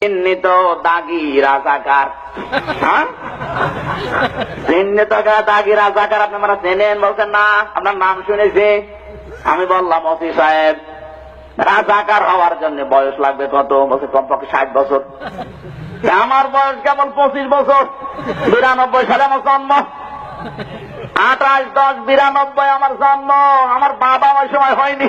চিহ্নিত দাগি রাজাকার। হ্যাঁ? চিহ্নিত দাগি রাজাকার? আপনি আমরা চেনেন বলছেন না? আপনার নাম শুনেছি। আমি বললাম, ওসি সাহেব, রাজাকার হওয়ার জন্য বয়স লাগবে কত? বছর কমপক্ষে ষাট বছর। আমার বয়স কেবল পঁচিশ বছর। বিরানব্বই সালে আমার জন্ম। আঠাশ, দশ, বিরানব্বই আমার জন্ম। আমার বাবা ওই সময় হয়নি।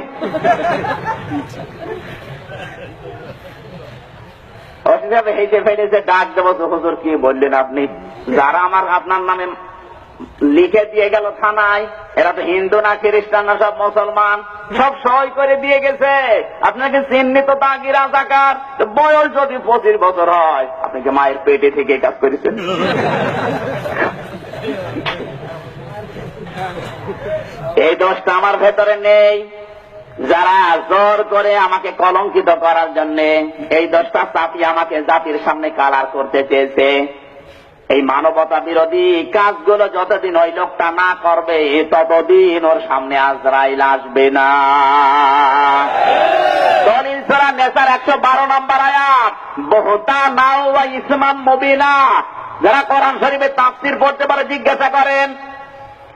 অসুবিধা হেসে ফেলেছে ডাক দেবো তো হুজুর, কি বললেন আপনি? যারা আমার আপনার নামে লিখে দিয়ে গেল থানায়, এরা তো হিন্দু না খ্রিস্টান না সব মুসলমান, সব সই করে দিয়ে গেছে। আপনাকে চিহ্নিত তাগি রাজাকার বয়স যদি পঁচিশ বছর হয়, আপনি কি মায়ের পেটে থেকে কাজ করেছেন? এই দোষটা আমার ভেতরে নেই। যারা জোর করে আমাকে কলঙ্কিত করার জন্য এই দোষটা চাপিয়ে আমাকে জাতির সামনে কালার করতে চেয়েছে, এই মানবতা বিরোধী কাজগুলো যতদিন ওই লোকটা না করবে, ততদিন ওর সামনে আজরাইল আসবে না। দলিল সরা নেশার একশো বারো নম্বর আয়াত, বহুতা নাও ইসমান মুবিনা, যারা কোরআন শরীফের তাফসির পড়তে পারে, জিজ্ঞাসা করেন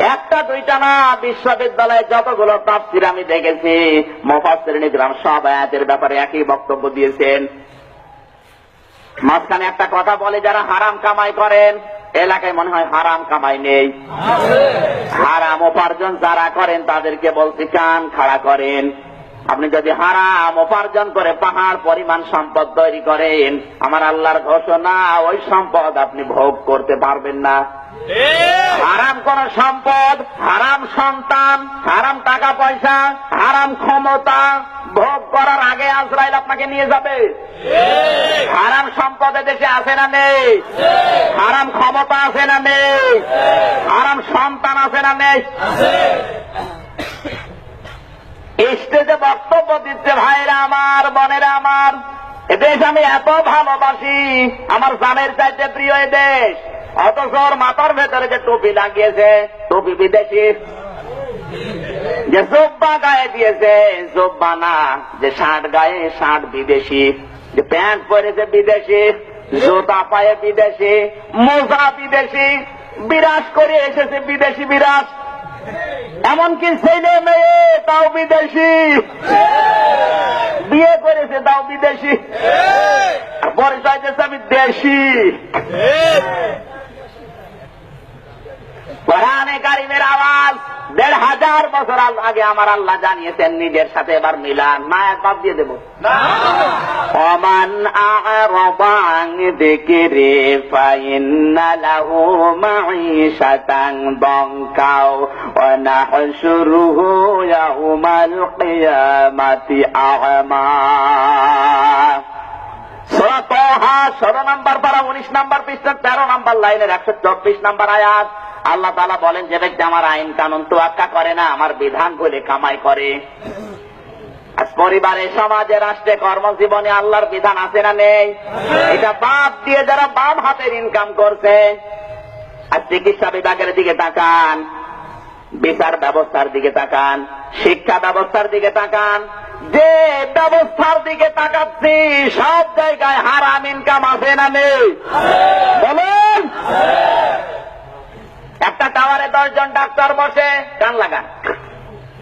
একটা, দুইটা না, বিশ্ববিদ্যালয়ে যতগুলো তাফসির আমি দেখেছি মোফাসির নিগ্রাম সব আয়াতের ব্যাপারে একই বক্তব্য দিয়েছেন। মাঝখানে একটা কথা বলে, যারা হারাম কামাই করেন, এলাকায় মনে হয় হারাম কামাই নেই। হারাম উপার্জন যারা করেন, তাদেরকে বলছি, কান খাড়া করেন। আপনি যদি হারাম উপার্জন করে পাহাড়, পরিমাণ, সম্পদ তৈরি করেন, আমার আল্লাহর ঘোষণা, ওই সম্পদ আপনি ভোগ করতে পারবেন না। হারাম কোন সম্পদ হারাম সন্তান হারাম টাকা পয়সা হারাম ক্ষমতা ভোগ করার আগে আজরাইল আপনাকে নিয়ে যাবে। হারাম সম্পদে দেশে আছে না নেই? হারাম ক্ষমতা আছে না নেই? হারাম সন্তান আছে না নেই? স্টেজে বক্তব্য দিচ্ছে ভাইরা আমার বোনেরা আমার এ দেশ আমি এত ভালোবাসি আমার জানের চাইতে প্রিয় এ দেশ। অথচ ওর মাথার ভেতরে যে টুপি লাগিয়েছে, টুপি বিদেশি। যে জোব্বা গায়ে দিয়েছে, জোব্বা না, যে শার্ট গায়ে শার্ট বিদেশি। যে প্যান্ট পরেছে বিদেশি, জুতা পায়ে বিদেশি, মোজা বিদেশি বিরাজ করে এসেছে বিদেশি বিরাজ এমনকি ছেলে মেয়ে, তাও বিদেশি। বিয়ে করেছে, তাও বিদেশি। পরিচয় দিয়েছে আমি দেশি। কোরআনে কারিমের আওয়াজ। দেড় হাজার বছর আগে আমার আল্লাহ জানিয়েছেন নিজের সাথে এবার মিলান। মায়ের বাদ দিয়ে দেবো। অমান আরবাং মাঈশাতান ইয়াউমাল কিয়ামাতি আ'মা সূরা তাহা 16 নম্বর পারা 19 নম্বর পৃষ্ঠা 13 নম্বর লাইনের 124 নম্বর আয়াত। আল্লাহ তাআলা বলেন, যে ব্যক্তি আমার আইন কানুন তোয়াক্কা করে না, আমার বিধান বলে কামাই করে। পরিবারে, সমাজে, রাষ্ট্রে, কর্মজীবনে আল্লাহর বিধান আছে না নেই? এটা বাদ দিয়ে যারা বাম হাতের ইনকাম করছে আর চিকিৎসা বিভাগের দিকে তাকান, বিচার ব্যবস্থার দিকে তাকান, শিক্ষা ব্যবস্থার দিকে তাকান, যে ব্যবস্থার দিকে তাকাচ্ছি, সব জায়গায় হারাম ইনকাম আছে না নেই? বলুন? দশজন ডাক্তার বসে। কান লাগান।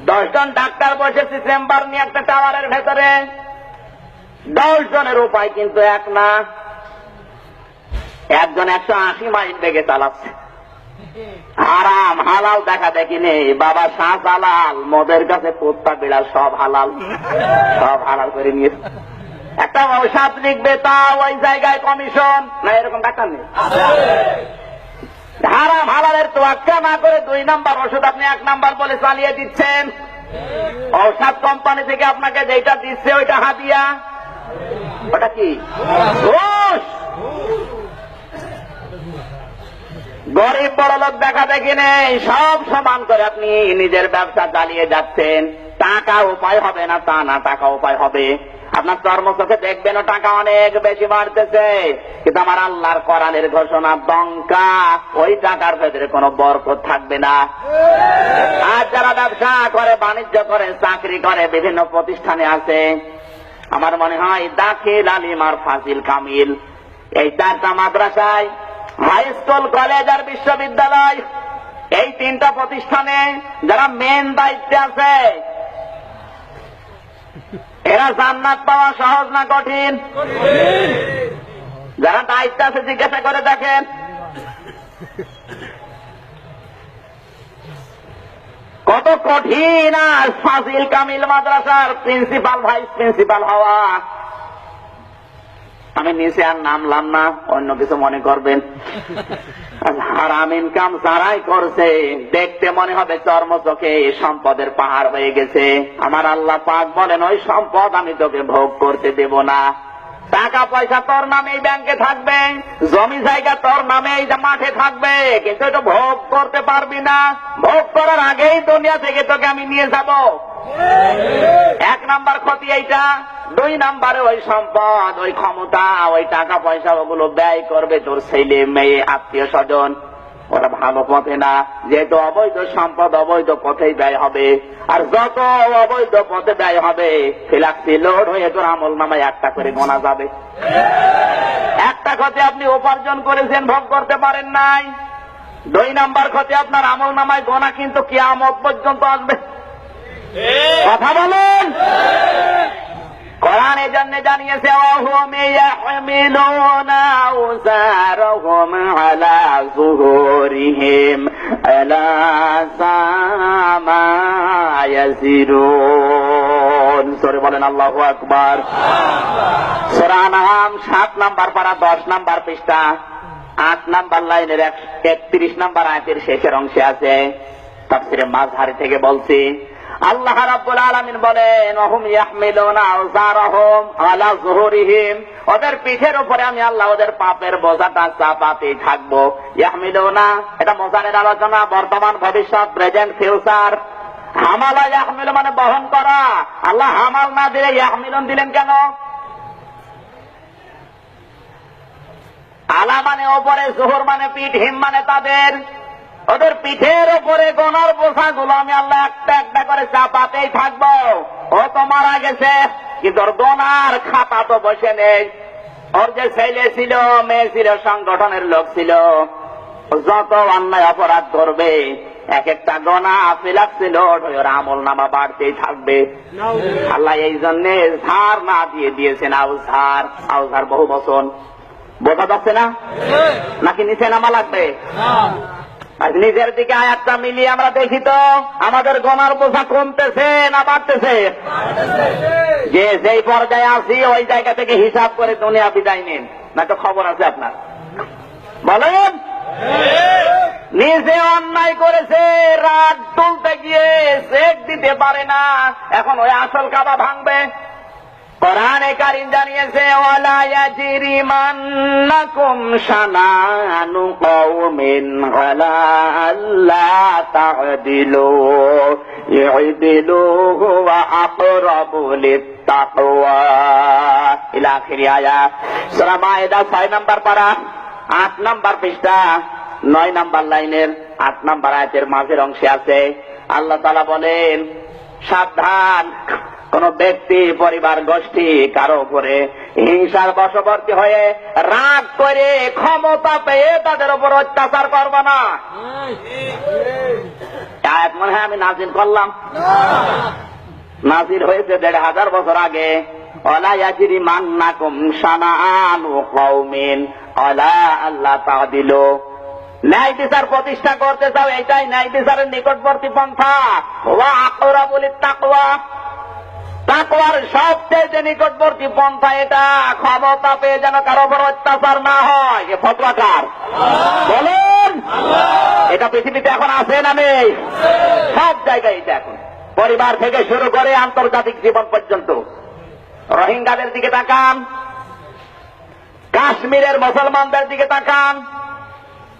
দশজন ডাক্তার বসেছে চেম্বার নিয়ে একটা টাওয়ারের ভেতরে। দশ জনের উপায় কিন্তু এক না। একজন একশো আশি মাইল বেগে চালাচ্ছে। হারাম হালাল দেখা দেখি নেই বাবা শাহ হালাল মদের কাছে কুত্তা বিড়াল সব হালাল। সব হালাল করে নিয়ে। একটা ঔষধ লিখবে তা ওই জায়গায় কমিশন। না এরকম ডাক্তার নেই। হারাম হালালের তোয়াক্কা না করে দুই নাম্বার ওষুধ আপনি এক নাম্বার বলে চালিয়ে দিচ্ছেন। ঔষধ কোম্পানি থেকে আপনাকে যেটা দিচ্ছে ওইটা হাতিয়া ওটা কি? গরিব বড় লোক দেখা দেখি নেই, সব সমান করে আপনি নিজের ব্যবসা চালিয়ে যাচ্ছেন। টাকা উপায় হবে না, তা না, টাকা উপায় হবে। আপনার চর্ম চোখে দেখবেন ও টাকা অনেক বেশি বাড়তেছে। কিন্তু আমার আল্লাহর কোরআনের ঘোষণা দঙ্কা। ওই টাকার ভেতরে কোনো বরকত থাকবে না। আর যারা ব্যবসা করে, বাণিজ্য করে, চাকরি করে, বিভিন্ন প্রতিষ্ঠানে আছে, আমার মনে হয় দাখিল আলিম আর ফাজিল কামিল। এই চারটা মাদ্রাসায়, হাই স্কুল, কলেজ আর বিশ্ববিদ্যালয়, এই তিনটা প্রতিষ্ঠানে যারা মেন দায়িত্বে আছে এরা জান্নাত পাওয়া সহজ না কঠিন? যারা দায়িত্ব আছে জিজ্ঞাসা করে দেখেন। কত কঠিন আর ফাজিল কামিল মাদ্রাসার প্রিন্সিপাল ভাইস প্রিন্সিপাল হওয়া। আমি নিচে আর নামলাম না, অন্য কিছু মনে করবেন। হারাম ইনকাম যারাই করছে, দেখতে মনে হবে চর্ম চোখে সম্পদের পাহাড় হয়ে গেছে। আমার আল্লাহ পাক বলেন, ওই সম্পদ আমি তোকে ভোগ করতে দেব না। টাকা পয়সা তোর নামেই ব্যাংকে থাকবে, জমি জায়গা তোর নামে মাঠে থাকবে, কিন্তু এটা ভোগ করতে পারবি না। ভোগ করার আগেই দুনিয়া থেকে তোকে আমি নিয়ে যাব। এক নাম্বার ক্ষতি এইটা দুই নাম্বারে ওই সম্পদ ওই ক্ষমতা ওই টাকা পয়সা ওগুলো ব্যয় করবে তোর ছেলে মেয়ে আত্মীয় স্বজন। ওরা ভালো পথে না যেহেতু অবৈধ সম্পদ অবৈধ পথেই ব্যয় হবে। আর যত অবৈধ পথে ব্যয় হবে ফিলাক্সি লোড হয়ে তোর আমল নামায় একটা করে গোনা যাবে। একটা ক্ষতি আপনি উপার্জন করেছেন ভোগ করতে পারেন নাই। দুই নাম্বার ক্ষতি আপনার আমল নামায় গোনা কিন্তু কিয়ামত পর্যন্ত আসবে। কথা বলেন? কোরআন এই জন্য জানিয়েছে সাত নাম্বার পারা, দশ নাম্বার পৃষ্ঠা, আট নাম্বার লাইনের একত্রিশ নাম্বার আয়াতের শেষের অংশে আছে। তাফসিরে মাঝহারি থেকে বলছি আল্লাহ রাব্বুল আলামিন বলেন, অহুম ইয়াহমিলুনা আওজারহুম আলা যুহুরিহিম। ওদের পিঠের উপরে আমি আল্লাহ ওদের পাপের বোঝাটা চাপাতে থাকব। ইয়াহমিলুনা, এটা মোজানের আলোচনা, বর্তমান, ভবিষ্যৎ, প্রেজেন্ট, ফিউচার। হামালা ইয়াহমিল মানে বহন করা। আল্লাহ হামাল না দিলে ইয়াহমিলুন দিলেন কেন? আলা মানে ওপরে জোহর মানে পিঠ, হিম মানে তাদের। ওদের পিঠের ওপরে গোনার বোঝা গুলো আমি আল্লাহ একটা একটা করে চাপাতেই থাকব। ও তো মারা গেছে কিন্তু ওর গোনার খাতা তো বসে নেই। ওর যে ছেলে ছিল মেয়ে ছিল সংগঠনের লোক ছিল। যত অন্যায় অপরাধ করবে এক একটা গনা ফিলাপ ছিল ওর আমল নামা বাড়তেই থাকবে। আল্লাহ এই জন্য ঝার না দিয়ে দিয়েছেন আউঝার। আউঝার বহু বচন। বোঝা যাচ্ছে না? নাকি নিচে নামা লাগবে? নিজের দিকে আয়াতটা মিলিয়ে আমরা দেখি তো, আমাদের গনার বোঝা কমতেছে না বাড়তেছে? যে যেই পর্যায়ে আছি, ওই জায়গা থেকে হিসাব করে দুনিয়া বিদায় নিন না তো খবর আছে আপনার। বলেন? নিজে অন্যায় করেছে, রাত তুলতে গিয়ে চেক দিতে পারে না, এখন ওই আসল কাবা ভাঙবে। কোরআনে কারিম জানিয়েছে ওয়ালা ইয়াজরিমান্নাকুম শানানু কওমিন আলা আল্লা তা'দিলু ইউদিলু ওয়া আকরাবু লিত্তাকওয়া। ইলা আখিরি আয়াত সূরা মায়েদা 6 নাম্বার পারা 8 নাম্বার পৃষ্ঠা 9 নাম্বার লাইনের 8 নাম্বার আয়াতের মাঝের অংশে আছে। আল্লাহ তাআলা বলেন, সাবধান। কোন ব্যক্তি পরিবার গোষ্ঠী কারও উপরে হিংসার বশবর্তী হয়ে রাগ করে ক্ষমতা পেয়ে তাদের উপর অত্যাচার করবে না। আয়াত মনে হয় আমি নাজিল করলাম। নাজিল হয়েছে দেড় হাজার বছর আগে। অলা ইয়াজিরি মান্নাকুম শানাআনু কওমিন। অলা আল্লাহ তাদিল। ন্যায় বিচার প্রতিষ্ঠা করতে চাও এটাই ন্যায় বিচারের নিকটবর্তী পন্থা। ওয়া আকরাবুল তাকওয়া। তাকওয়ার সবচেয়ে নিকটবর্তী পন্থা এটা, ক্ষমতা পেয়ে যেন কারও উপর অত্যাচার না হয়। এ ফতোয়াকার বলুন। এটা পৃথিবীতে এখন আছে না নেই? সব জায়গায় এটা এখন। পরিবার থেকে শুরু করে আন্তর্জাতিক জীবন পর্যন্ত। রোহিঙ্গাদের দিকে তাকান। কাশ্মীরের মুসলমানদের দিকে তাকান।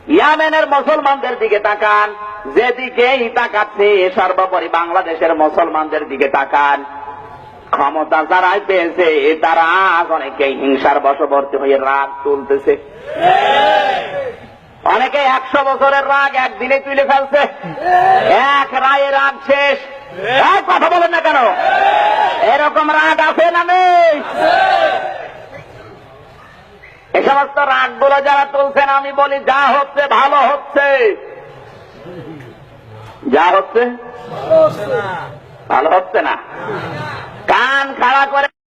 ইয়ামেনের মুসলমানদের দিকে তাকান। যেদিকেই তাকাচ্ছে, সর্বোপরি বাংলাদেশের মুসলমানদের দিকে তাকান। ক্ষমতা যারাই পেয়েছে তারা অনেকে হিংসার বশবর্তী হয়ে রাগ তুলতেছে। অনেকে একশো বছরের রাগ একদিনে তুলে ফেলছে। এক রায়ে রাগ শেষ। কথা বলেন না কেন? এরকম রাগ আছে না এ সমস্ত রাগগুলো যারা তুলছেন, আমি বলি, যা হচ্ছে ভালো হচ্ছে। যা হচ্ছে? ভালো হচ্ছে না। কান খাড়া করে